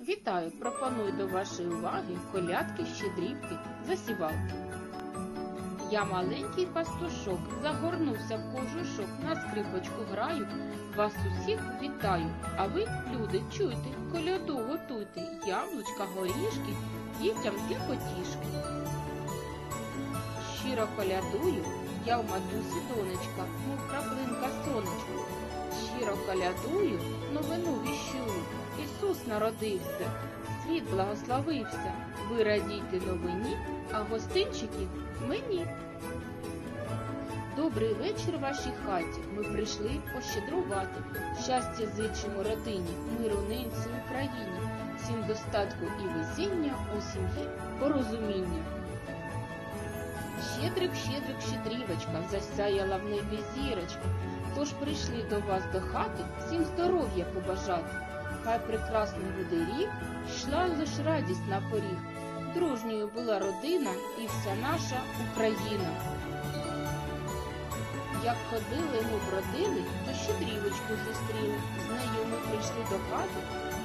Вітаю! Пропоную до вашої уваги колядки, щедрівки, засівалки. Я маленький пастушок, загорнувся в кожушок, на скрипочку граю, вас усіх вітаю. А ви, люди, чуйте, коляду готуйте, яблучка, горішки, дітям для потішки. Щиро колядую, я в матусі донечка, мов краплинка сонечко. Колядую, новину віщую. Ісус народився, світ благословився. Ви радійте новині, а гостинчиків мені. Добрий вечір вашій хаті. Ми прийшли пощедрувати. Щастя зичимо родині, миру ненці Україні, всім достатку і везіння у сім'ї порозуміння. Щедрик, щедрик, щедрівочка, засяяла в небі зірочка. Тож прийшли до вас до хати всім здоров'я побажати. Хай прекрасний буде рік, йшла лиш радість на поріг. Дружньою була родина і вся наша Україна. Як ходили ми бродили, то щедрівочку зустріли. З нею ми прийшли до хати,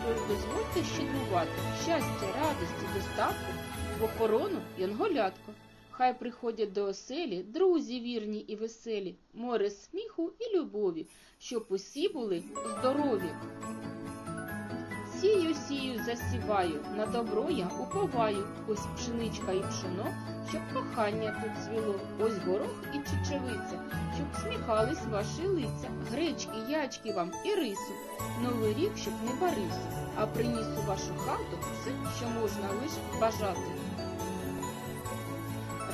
тож дозвольте щедрувати щастя, радості, достатку, в охорону янголятко. Хай приходять до оселі друзі вірні і веселі, море сміху і любові, щоб усі були здорові. Сію, сію, засіваю, на добро я уповаю, ось пшеничка і пшено, щоб кохання тут цвіло, ось горох і чечевиця, щоб сміхались ваші лиця, гречки, ячки вам і рису, новий рік, щоб не барився, а приніс у вашу хату все, що можна лиш бажати.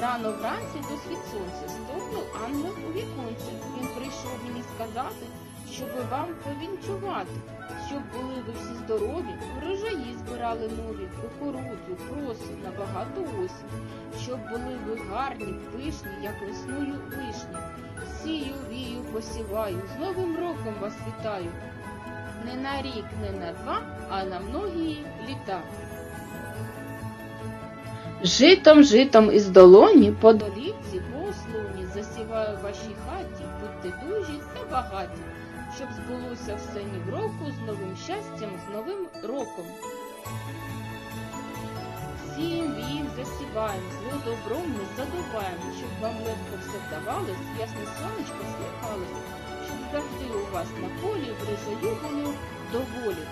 Рано вранці до світ сонця стукнув ангел у віконце. Він прийшов мені сказати, щоби вам повінчувати, щоб були ви всі здорові, врожаї збирали нові, кукурудзу, проси на багато осінь, щоб були ви гарні, пишні, як весною вишні. Сію, вію, посіваю, з Новим роком вас вітаю. Не на рік, не на два, а на многії літа. Житом, житом із долоні, по долівці, по ослоні, засіваю в вашій хаті, будьте дужі та багаті, щоб збулося все ні в року, з новим щастям, з новим роком. Сієм, вієм, засіваєм, зло добром ми задуваємо, щоб вам легко все вдавалось, ясне сонечко сміхалось, щоб завжди у вас на полі врожаю було доволі.